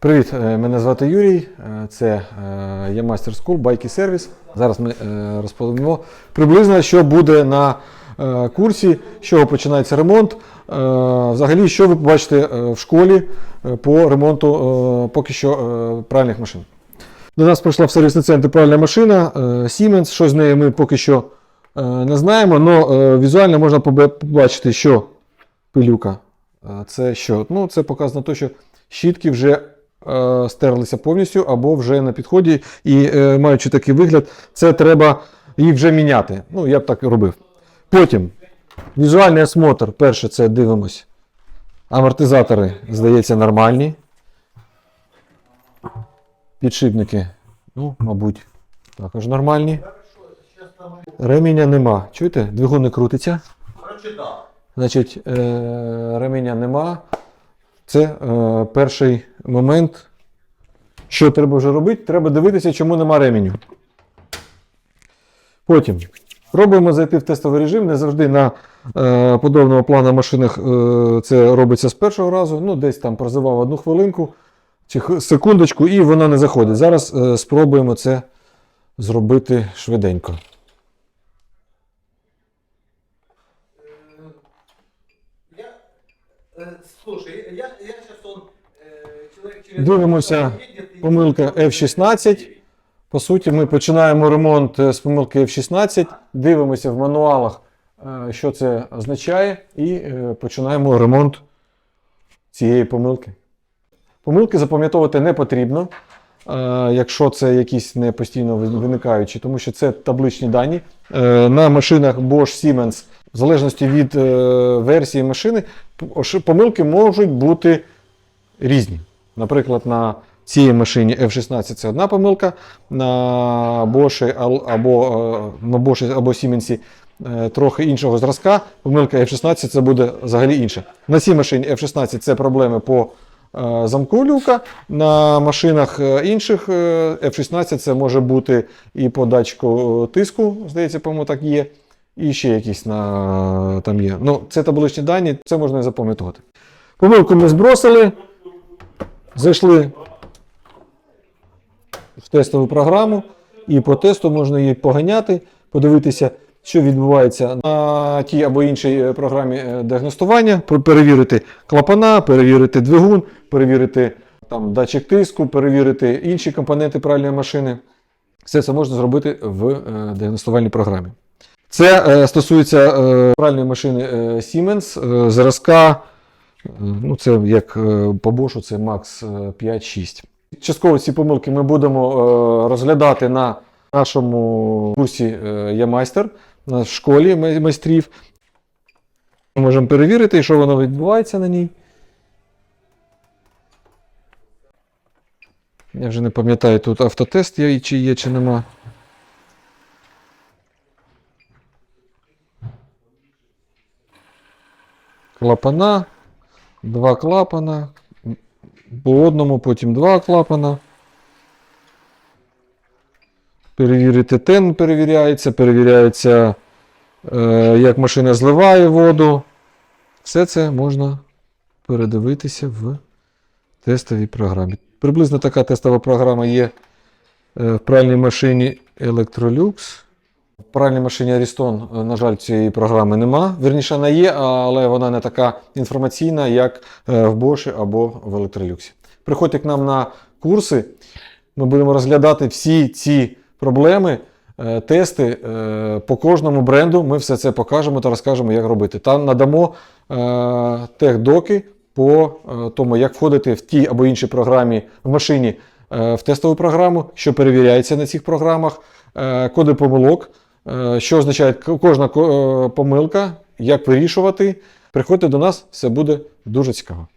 Привіт, е, мене звати Юрій. е, Це е, є майстер скул, байки сервіс. Зараз ми розповімо приблизно, що буде на курсі, з чого починається ремонт. Взагалі, що ви побачите в школі по ремонту поки що пральних машин. До нас прийшла в сервісний центр пральна машина Siemens. Що з нею ми поки що не знаємо, але візуально можна побачити, що пилюка. Це що? Ну, це показано те, що щітки вже стерлися повністю або вже на підході, і е, маючи такий вигляд, це треба їх вже міняти. Ну, я б так і робив. Потім візуальний осмотр. Перше, це дивимось. Амортизатори, здається, нормальні. Підшипники, ну, мабуть, також нормальні. Реміння нема. Чуєте? Двигун не крутиться. Значить, е, ременя нема. Це е, перший момент. Що треба вже робити? Треба дивитися, чому нема ременю. Потім пробуємо зайти в тестовий режим. Не завжди на е, подобного плану машинах е, це робиться з першого разу. Ну, десь там прозивав одну хвилинку чи секундочку, і вона не заходить. Зараз е, спробуємо це зробити швиденько. Я, э, слушай, я, я сейчас он, человек через... Дивимося, помилка F16. По суті, ми починаємо ремонт е, з помилки F16, дивимося в мануалах, е, що це означає, і е, починаємо ремонт цієї помилки. Помилки запам'ятовувати не потрібно, е, якщо це якісь не постійно виникаючі, тому що це табличні дані. Е, На машинах Bosch Siemens, в залежності від е, версії машини, помилки можуть бути різні. Наприклад, на цій машині F16 це одна помилка, на Bosch або, е, на Bosch або Siemens е, трохи іншого зразка. Помилка F16 це буде взагалі інша. На цій машині F16 це проблеми по замку люка. На машинах інших е, F16 це може бути і по датчику тиску, здається, по-моєму, так є. І ще якісь на, там є. Ну, це табличні дані, це можна і запам'ятовувати. Помилку ми збросили. Зайшли в тестову програму, і по тесту можна її поганяти, подивитися, що відбувається на тій або іншій е, програмі е, діагностування, перевірити клапана, перевірити двигун, перевірити там, датчик тиску, перевірити інші компоненти пральної машини. Все це можна зробити в е, діагностувальній програмі. Це е, стосується е, пральної машини е, Siemens, зразка Ну, це як по Бошу, це Max е, 5-6. Частково ці помилки ми будемо розглядати на нашому курсі Я майстер, на школі майстрів. Ми можемо перевірити, що воно відбувається на ній. Я вже не пам'ятаю, тут автотест чи є, чи нема. Клапана. Два клапана. По одному, потім два клапана. Перевірити тен перевіряється, перевіряється, е, як машина зливає воду. Все це можна передивитися в тестовій програмі. Приблизно така тестова програма є е, в пральній машині Electrolux. В пральній машині Ariston, е, на жаль, цієї програми нема. Вірніше, вона є, але вона не така інформаційна, як е, в Bosch або в Electrolux. Приходьте к нам на курси. Ми будемо розглядати всі ці проблеми, е, тести по кожному бренду. Ми все це покажемо та розкажемо, як робити. Там надамо техдоки по тому, як входити в тій або іншій програмі в машині в тестову програму, що перевіряється на цих програмах, коди помилок, що означає кожна ко- е, помилка, як вирішувати. Приходьте до нас, все буде дуже цікаво.